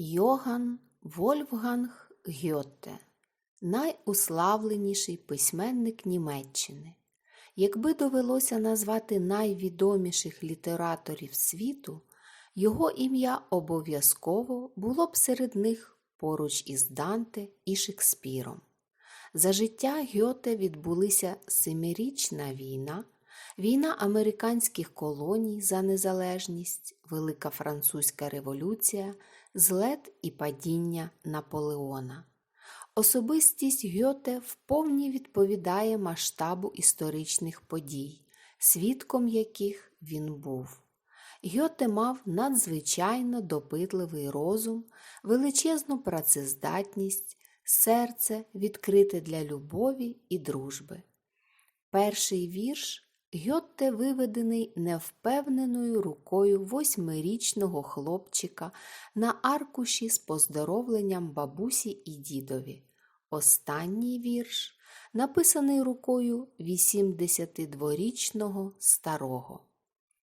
Йоган Вольфганг Гьотте найуславленіший письменник Німеччини. Якби довелося назвати найвідоміших літераторів світу, його ім'я обов'язково було б серед них поруч із Данте і Шекспіром. За життя Гьоте відбулися Семирічна війна, війна американських колоній за незалежність, Велика Французька революція, злет і падіння Наполеона. Особистість Гьоте вповні відповідає масштабу історичних подій, свідком яких він був. Гьоте мав надзвичайно допитливий розум, величезну працездатність, серце відкрите для любові і дружби. Перший вірш Гьотте виведений невпевненою рукою восьмирічного хлопчика на аркуші з поздоровленням бабусі і дідові. Останній вірш написаний рукою 82-річного старого.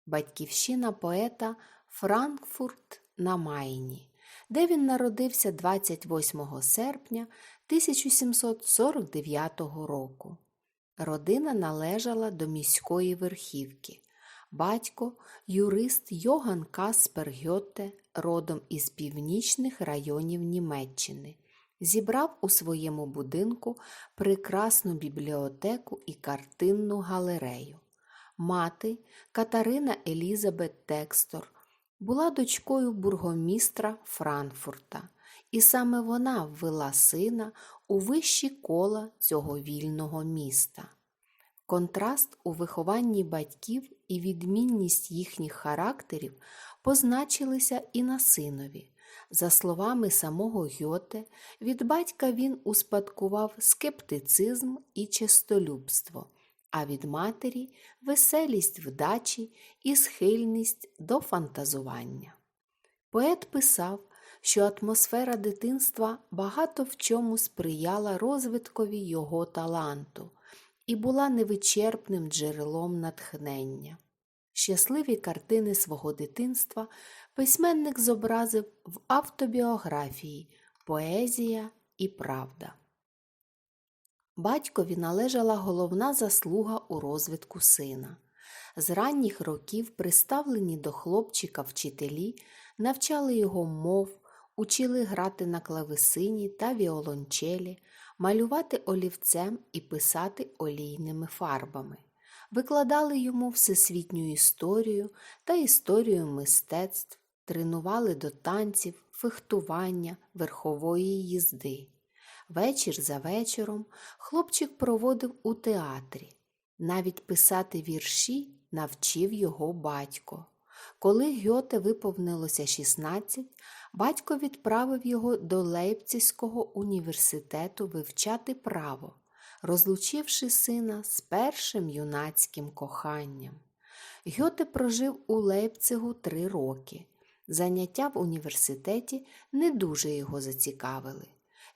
Батьківщина поета Франкфурт на Майні, де він народився 28 серпня 1749 року. Родина належала до міської верхівки. Батько, юрист Йоган Каспер Гьотте, родом із північних районів Німеччини, зібрав у своєму будинку прекрасну бібліотеку і картинну галерею. Мати Катарина Елізабет Текстор була дочкою бургомістра Франкфурта, і саме вона ввела сина у вищі кола цього вільного міста. Контраст у вихованні батьків і відмінність їхніх характерів позначилися і на синові. За словами самого Гьоте, від батька він успадкував скептицизм і честолюбство, а від матері веселість вдачі і схильність до фантазування. Поет писав, що атмосфера дитинства багато в чому сприяла розвиткові його таланту і була невичерпним джерелом натхнення. Щасливі картини свого дитинства письменник зобразив в автобіографії Поезія і правда. Батькові належала головна заслуга у розвитку сина. З ранніх років приставлені до хлопчика вчителі навчали його мов, учили грати на клавесині та віолончелі, малювати олівцем і писати олійними фарбами, викладали йому всесвітню історію та історію мистецтв, тренували до танців, фехтування, верхової їзди. Вечір за вечором хлопчик проводив у театрі. Навіть писати вірші навчив його батько. Коли Гьоте виповнилося 16, батько відправив його до Лейпцизького університету вивчати право, розлучивши сина з першим юнацьким коханням. Гьоте прожив у Лейпцигу три роки. Заняття в університеті не дуже його зацікавили.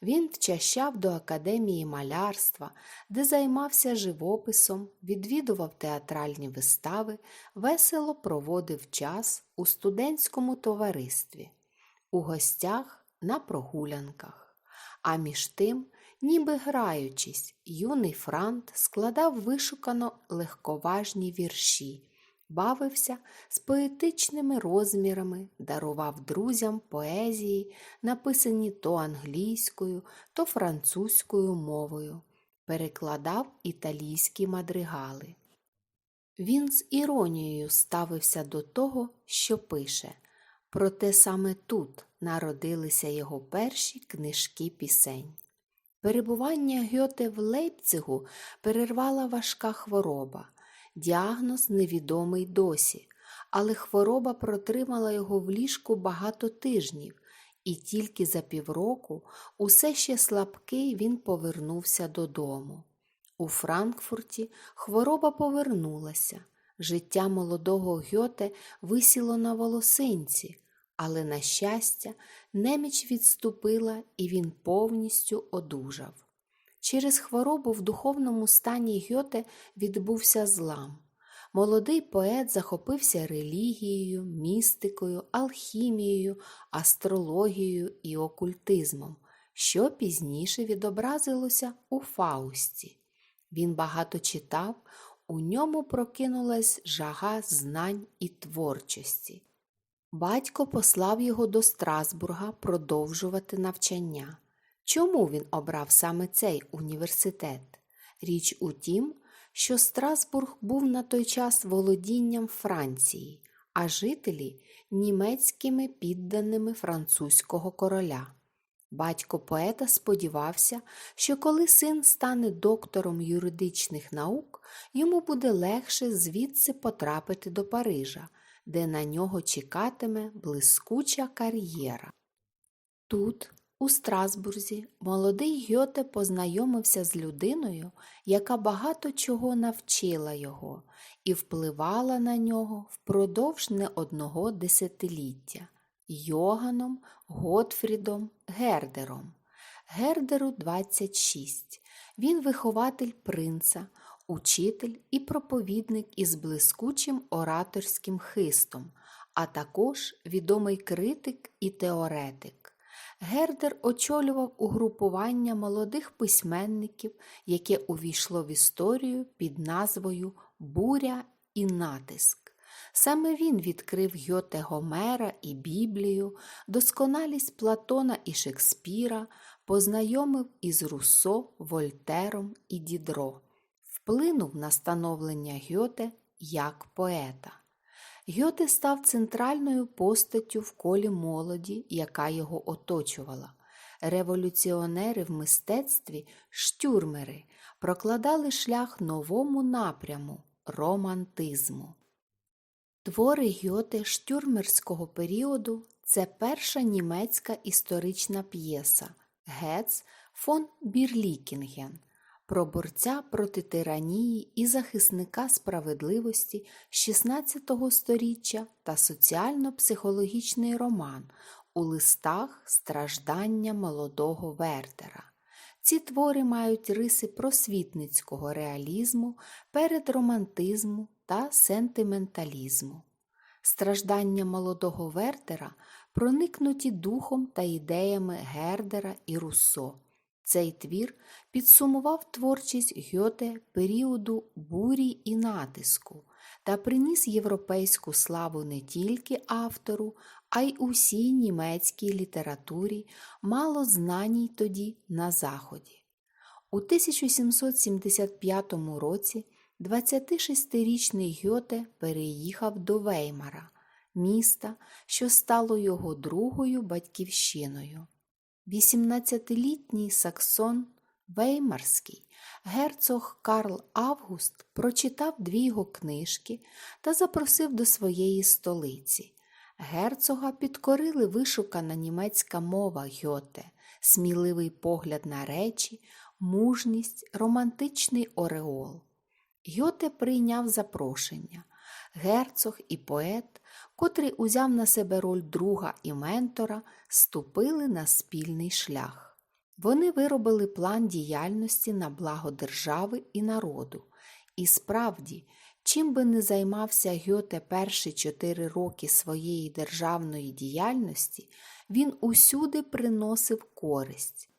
Він вчащав до академії малярства, де займався живописом, відвідував театральні вистави, весело проводив час у студентському товаристві, у гостях на прогулянках. А між тим, ніби граючись, юний Франт складав вишукано легковажні вірші бавився з поетичними розмірами, дарував друзям поезії, написані то англійською, то французькою мовою, перекладав італійські мадригали. Він з іронією ставився до того, що пише, проте саме тут народилися його перші книжки пісень. Перебування Гьоте в Лейпцигу перервала важка хвороба. Діагноз невідомий досі, але хвороба протримала його в ліжку багато тижнів, і тільки за півроку, усе ще слабкий, він повернувся додому. У Франкфурті хвороба повернулася. Життя молодого Гьоте висіло на волосинці, але, на щастя, неміч відступила і він повністю одужав. Через хворобу в духовному стані Гьоте відбувся злам. молодий поет захопився релігією, містикою, алхімією, астрологією і окультизмом, що пізніше відобразилося у Фаусті. Він багато читав, у ньому прокинулась жага знань і творчості. Батько послав його до Страсбурга продовжувати навчання. Чому він обрав саме цей університет? Річ у тім, що Страсбург був на той час володінням Франції, а жителі німецькими підданими французького короля. Батько поета сподівався, що коли син стане доктором юридичних наук, йому буде легше звідси потрапити до Парижа, де на нього чекатиме блискуча кар'єра. Тут, у Страсбурзі, молодий Гьоте познайомився з людиною, яка багато чого навчила його і впливала на нього впродовж не одного десятиліття Йоганом Готфрідом Гердером. Гердеру 26. Він вихователь принца, учитель і проповідник із блискучим ораторським хистом, а також відомий критик і теоретик. Гердер очолював угрупування молодих письменників, яке увійшло в історію під назвою Буря і натиск. Саме він відкрив Гьоте Гомера і Біблію, досконалість Платона і Шекспіра, познайомив із Руссо, Вольтером і Дідро, вплинув на становлення Гьоте як поета. Гьоте став центральною постаттю в колі молоді, яка його оточувала. Революціонери в мистецтві штюрмери прокладали шлях новому напряму романтизму. Твори Гьоте штюрмерського періоду це перша німецька історична п'єса Гец фон Бірлікінген про борця проти тиранії і захисника справедливості з 16 століття та соціально-психологічний роман у листах страждання молодого Вертера. Ці твори мають риси просвітницького реалізму, передромантизму та сентименталізму. Страждання молодого Вертера проникнуті духом та ідеями Гердера і Руссо. Цей твір підсумував творчість Гьоте періоду бурі і натиску та приніс європейську славу не тільки автору, а й усій німецькій літературі, мало знаній тоді на Заході. У 1775 році 26-річний Гьоте переїхав до Веймара, міста, що стало його другою батьківщиною. 18-літній Саксон Веймарський герцог Карл Август прочитав дві його книжки та запросив до своєї столиці. Герцога підкорили вишукана німецька мова Гьоте, сміливий погляд на речі, мужність, романтичний ореол. Гьоте прийняв запрошення. Герцог і поет, котрий узяв на себе роль друга і ментора, ступили на спільний шлях. Вони виробили план діяльності на благо держави і народу. І справді, чим би не займався Гьоте перші чотири роки своєї державної діяльності, він усюди приносив користь.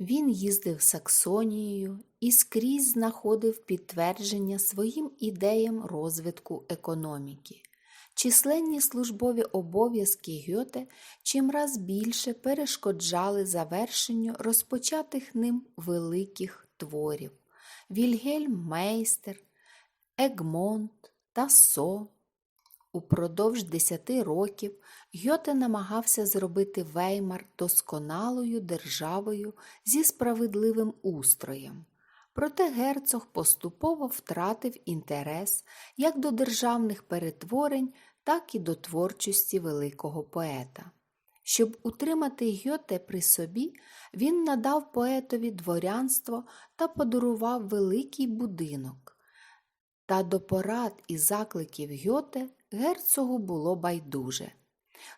Він їздив Саксонією і скрізь знаходив підтвердження своїм ідеям розвитку економіки. Численні службові обов'язки Гьоте чимраз більше перешкоджали завершенню розпочатих ним великих творів Вільгельм Мейстер, Егмонт Тассо. Упродовж десяти років Гьоте намагався зробити Веймар досконалою державою зі справедливим устроєм. Проте герцог поступово втратив інтерес як до державних перетворень, так і до творчості великого поета. Щоб утримати Гьоте при собі, він надав поетові дворянство та подарував великий будинок. Та до порад і закликів Гьоте герцогу було байдуже.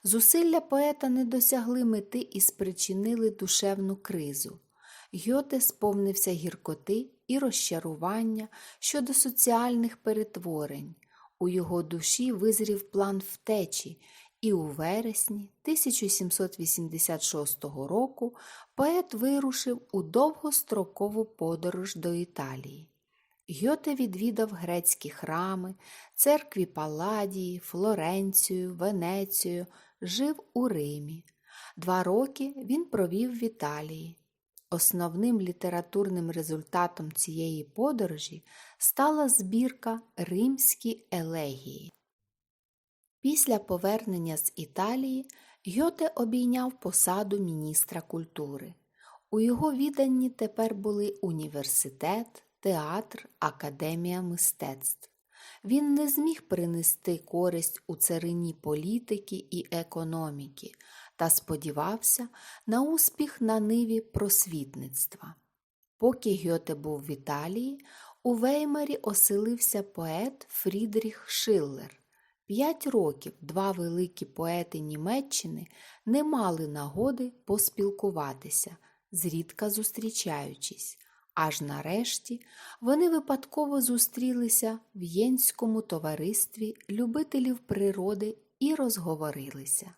Зусилля поета не досягли мети і спричинили душевну кризу. Гьоте сповнився гіркоти і розчарування щодо соціальних перетворень. У його душі визрів план втечі, і у вересні 1786 року поет вирушив у довгострокову подорож до Італії. Гьоте відвідав грецькі храми, церкві Палладії, Флоренцію, Венецію, жив у Римі. Два роки він провів в Італії. Основним літературним результатом цієї подорожі стала збірка Римські елегії. Після повернення з Італії Гьоте обійняв посаду міністра культури. У його відданні тепер були університет, театр, академія мистецтв. Він не зміг принести користь у царині політики і економіки та сподівався на успіх на ниві просвітництва. Поки Гьоте був в Італії, у Веймарі оселився поет Фрідріх Шиллер. П'ять років два великі поети Німеччини не мали нагоди поспілкуватися, зрідка зустрічаючись. Аж нарешті вони випадково зустрілися в Єнському товаристві любителів природи і розговорилися.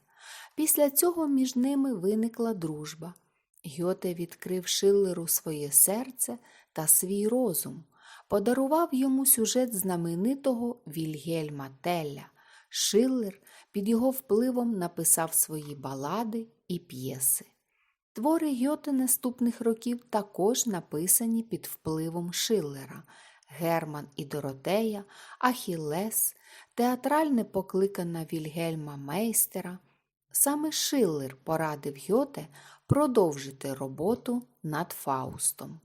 Після цього між ними виникла дружба. Гьоте відкрив Шиллеру своє серце та свій розум, подарував йому сюжет знаменитого Вільгельма Телля. Шиллер під його впливом написав свої балади і п'єси. Твори Гьоте наступних років також написані під впливом Шиллера Герман і Доротея, Ахіллес, театральне покликана Вільгельма Мейстера. Саме Шиллер порадив Гьоте продовжити роботу над Фаустом.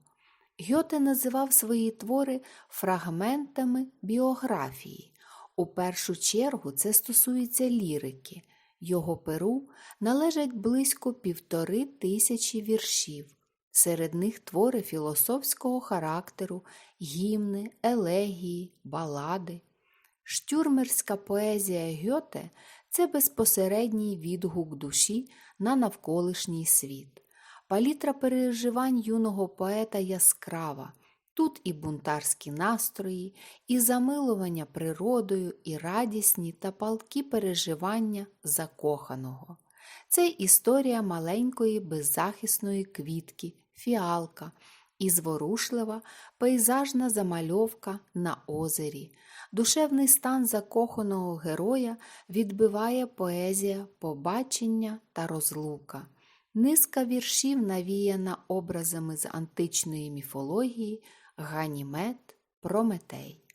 Гьоте називав свої твори фрагментами біографії. У першу чергу це стосується лірики. Його перу належать близько півтори тисячі віршів. Серед них твори філософського характеру, гімни, елегії, балади. Штюрмерська поезія Гьоте це безпосередній відгук душі на навколишній світ. Палітра переживань юного поета яскрава. Тут і бунтарські настрої, і замилування природою, і радісні та палкі переживання закоханого. Це історія маленької беззахисної квітки, фіалка і зворушлива пейзажна замальовка на озері. Душевний стан закоханого героя відбиває поезія побачення та розлука. Низка віршів навіяна образами з античної міфології, Ганімед, Прометей.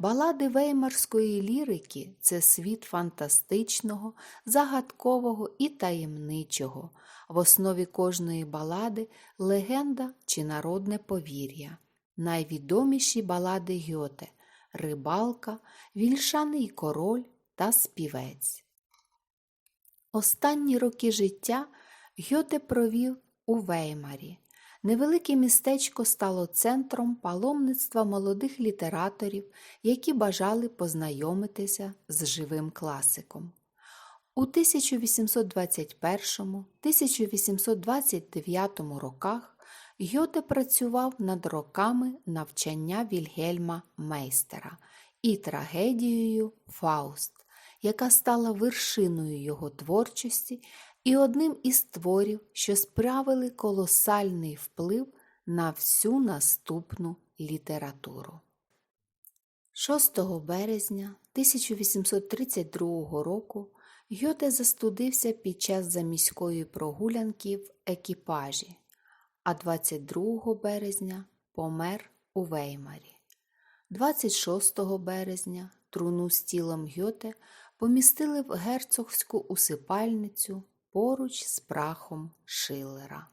Балади веймарської лірики це світ фантастичного, загадкового і таємничого. В основі кожної балади легенда чи народне повір'я. Найвідоміші балади Гьоте Рибалка, Вільшаний король та співець. Останні роки життя Гьоте провів у Веймарі. Невелике містечко стало центром паломництва молодих літераторів, які бажали познайомитися з живим класиком. У 1821-1829 роках Гьоте працював над роками навчання Вільгельма Мейстера і трагедією Фауст, яка стала вершиною його творчості і одним із творів, що справили колосальний вплив на всю наступну літературу. 6 березня 1832 року Гьоте застудився під час заміської прогулянки в екіпажі, а 22 березня помер у Веймарі. 26 березня труну з тілом Гьоте помістили в герцогську усипальницю поруч з прахом Шилера.